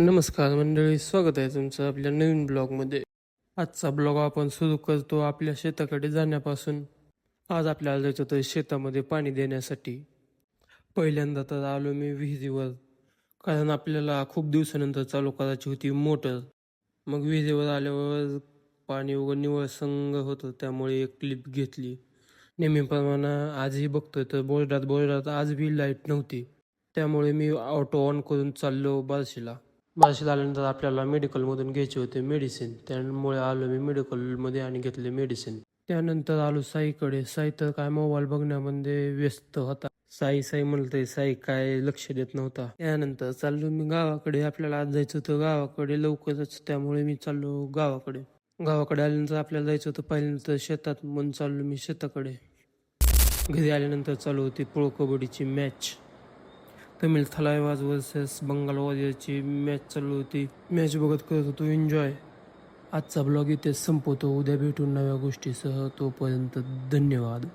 नमस्कार मंडळी स्वागत आहे तुमचं आपल्या नवीन ब्लॉगमध्ये. आजचा ब्लॉग आपण सुरू करतो आपल्या शेताकडे जाण्यापासून. आज आपल्याला जायचं तर शेतामध्ये पाणी देण्यासाठी. पहिल्यांदा तर आलो मी विहिरीवर कारण आपल्याला खूप दिवसानंतर चालू करायची होती मोटर. मग विहिरीवर आल्यावर पाणी वगैरे निवळ संग होतं त्यामुळे एक क्लिप घेतली. नेहमीप्रमाणे आजही बघतोय तर बोर्डात बोर्डात आज बी लाइट नव्हती. त्यामुळे मी ऑटो ऑन करून चाललो बार्शीला. बार्शीला आल्यानंतर आपल्याला मेडिकलमधून घ्यायचे होते मेडिसिन त्यामुळे आलो मी मेडिकलमध्ये आणि घेतले मेडिसिन त्यानंतर आलो साईकडे. साई तर काय मोबाईल बघण्यामध्ये व्यस्त होता. साई साई म्हणतंय साई काय लक्ष देत नव्हता. त्यानंतर चाललो मी गावाकडे. आपल्याला आज जायचं होतं गावाकडे. लवकरच त्यामुळे मी चाललो गावाकडे. गावाकडे आल्यानंतर आपल्याला जायचं होतं पहिल्यानंतर शेतात. म्हणून चाललो मी शेताकडे. घरी आल्यानंतर चालू होती प्रो कबड्डीची मॅच तमिळ थलायवाज वर्सेस बंगाल वॉरियरची मॅच चालू होती. मॅच बघत करत होतो एन्जॉय आजचा ब्लॉग इथे संपवतो. उद्या भेटून नव्या गोष्टीसह. तोपर्यंत धन्यवाद.